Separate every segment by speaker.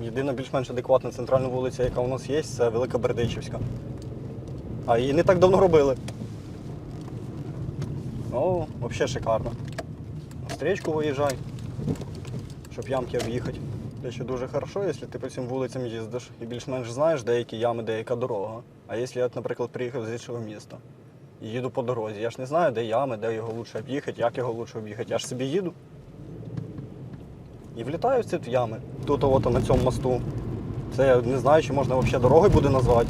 Speaker 1: Єдина більш-менш адекватна центральна вулиця, яка у нас є, це Велика Бердичівська. А її не так давно робили. О, взагалі шикарно. На стрічку виїжджай, щоб ямки об'їхати. Це ще дуже хорошо, якщо ти по цим вулицям їздиш і більш-менш знаєш деякі ями, деяка дорога. А якщо я, наприклад, приїхав з іншого міста і їду по дорозі, я ж не знаю, де ями, де його краще об'їхати, як його краще об'їхати. Я ж собі їду. І влітаю в ці ями. Тут от на цьому мосту. Це я не знаю, чи можна взагалі дорогою буде назвати.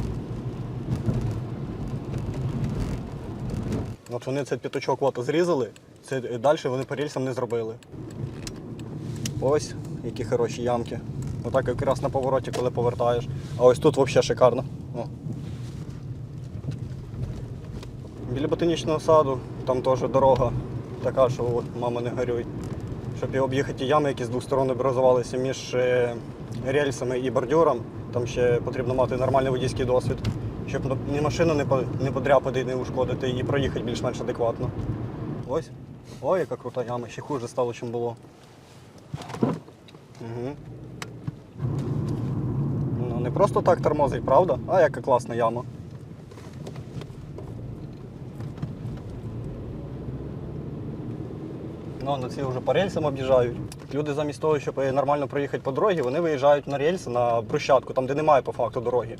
Speaker 1: От вони цей п'ятачок от зрізали, це далі вони по рельсам не зробили. Ось які хороші ямки. Отак якраз на повороті, коли повертаєш. А ось тут взагалі шикарно. О. Біля ботанічного саду там теж дорога така, що мама не горюй. Щоб об'їхати ті ями, які з двох сторон образувалися між е, рельсами і бордюром, там ще потрібно мати нормальний водійський досвід, щоб ні машину не, по- подряпати, не ушкодити і проїхати більш-менш адекватно. Ось. Ой, яка крута яма, ще хуже стало, чим було. Угу. Ну, не просто так тормозить, правда? А яка класна яма. Ну, на ці вже по рельсам об'їжджають. Люди замість того, щоб нормально проїхати по дорозі, вони виїжджають на рельси, на брусчатку, там, де немає по факту дороги.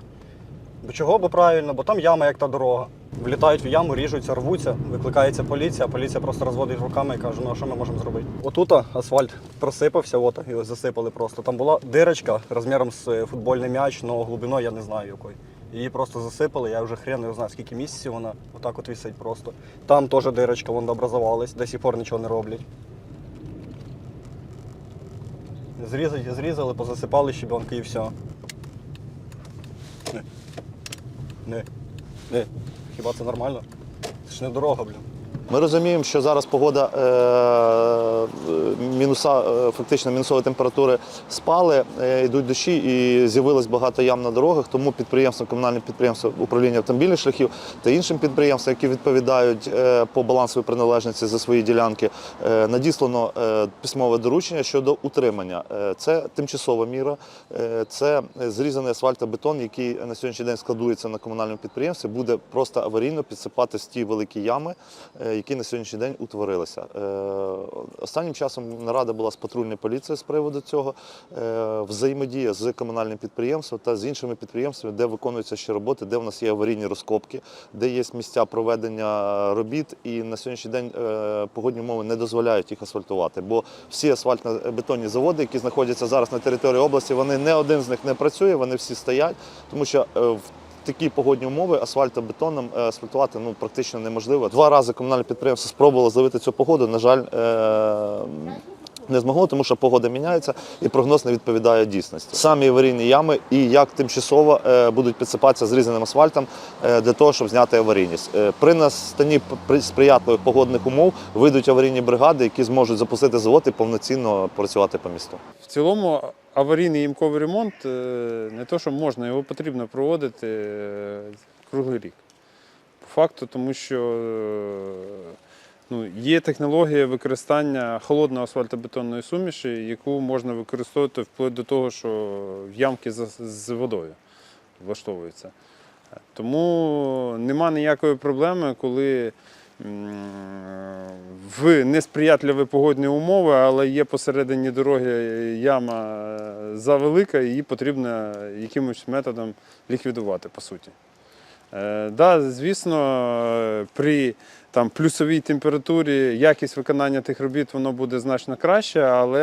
Speaker 1: Бо чого? Бо правильно, бо там яма, як та дорога. Влітають в яму, ріжуться, рвуться, викликається поліція, поліція просто розводить руками і каже, ну а що ми можемо зробити? Отут асфальт просипався, от його засипали просто. Там була дирочка розміром з е, футбольний м'яч, але глибиною я не знаю якої. Її просто засипали, я вже хрен не знаю, скільки місяців вона отак от висить просто. Там теж дирочка вон образувалась, до сих пор нічого не роблять. Зрізали, зрізали, позасипали щебенки і все. Не. Не. Не. Хіба це нормально? Це ж не дорога, блін.
Speaker 2: Ми розуміємо, що зараз погода е, мінуса, е, фактично мінусові температури спали, е, йдуть дощі і з'явилось багато ям на дорогах. Тому підприємство, комунальне підприємство управління автомобільних шляхів та іншим підприємствам, які відповідають по балансовій приналежності за свої ділянки, надіслано письмове доручення щодо утримання. Це тимчасова міра, це зрізаний асфальтобетон, який на сьогоднішній день складується на комунальному підприємстві, буде просто аварійно підсипати ті великі ями, які на сьогоднішній день утворилися. Е, Останнім часом нарада була з патрульною поліцією з приводу цього, е, взаємодія з комунальним підприємством та з іншими підприємствами, де виконуються ще роботи, де в нас є аварійні розкопки, де є місця проведення робіт. І на сьогоднішній день е, погодні умови не дозволяють їх асфальтувати. Бо всі асфальтно-бетонні заводи, які знаходяться зараз на території області, вони не один з них не працює, вони всі стоять, тому що в такі погодні умови асфальтобетоном е, асфальтувати ну, практично неможливо. Два рази комунальне підприємство спробувало зловити цю погоду. На жаль, е, не змогло, тому що погода міняється і прогноз не відповідає дійсності. Самі аварійні ями і як тимчасово е, будуть підсипатися зрізаним асфальтом для того, щоб зняти аварійність. При настанні сприятливих погодних умов вийдуть аварійні бригади, які зможуть запустити завод і повноцінно працювати по місту.
Speaker 3: В цілому аварійний ямковий ремонт е, не то, що можна, його потрібно проводити е, круглий рік. По факту, тому що е, ну, є технологія використання холодної асфальтобетонної суміші, яку можна використовувати вплоть до того, що в ямки з, водою влаштовуються. Тому нема ніякої проблеми, коли в несприятливі погодні умови, але є посередині дороги яма е, завелика, її потрібно якимось методом ліквідувати, по суті. Е, да, звісно, е, при там, плюсовій температурі якість виконання тих робіт воно буде значно краще, але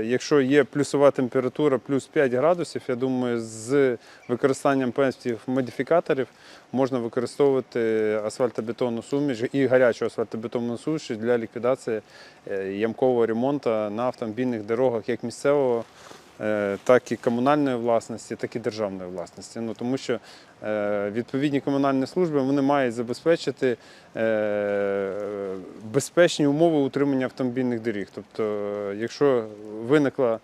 Speaker 3: е, якщо є плюсова температура плюс 5 градусів, я думаю, з використанням певних модифікаторів можна використовувати асфальтобетонну суміш і гарячу асфальтобетонну суміш для ліквідації ямкового ремонту на автомобільних дорогах як місцевого так і комунальної власності, так і державної власності. Ну, тому що е, відповідні комунальні служби вони мають забезпечити е, безпечні умови утримання автомобільних доріг. Тобто, е, якщо виникла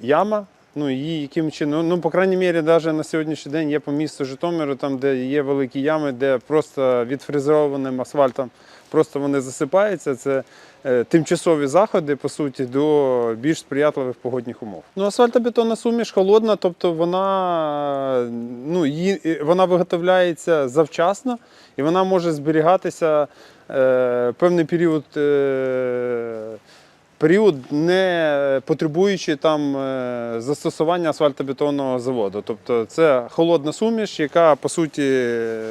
Speaker 3: яма, Ну, її яким чином, ну, по крайній мірі, навіть на сьогоднішній день є по місту Житомиру, там, де є великі ями, де просто відфрезерованим асфальтом просто вони засипаються. Це е, тимчасові заходи, по суті, до більш сприятливих погодних умов. Ну, асфальтобетонна суміш холодна, тобто вона, ну, її, е, вона виготовляється завчасно і вона може зберігатися е, певний період. Е, період, не потребуючи там е, застосування асфальтобетонного заводу. Тобто це холодна суміш, яка по суті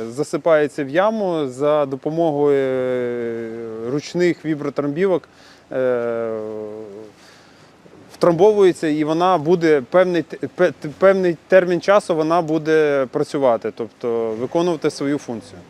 Speaker 3: засипається в яму за допомогою е, ручних вібротрамбівок. е, Втрамбовується і вона буде певний, певний термін часу вона буде працювати, тобто виконувати свою функцію.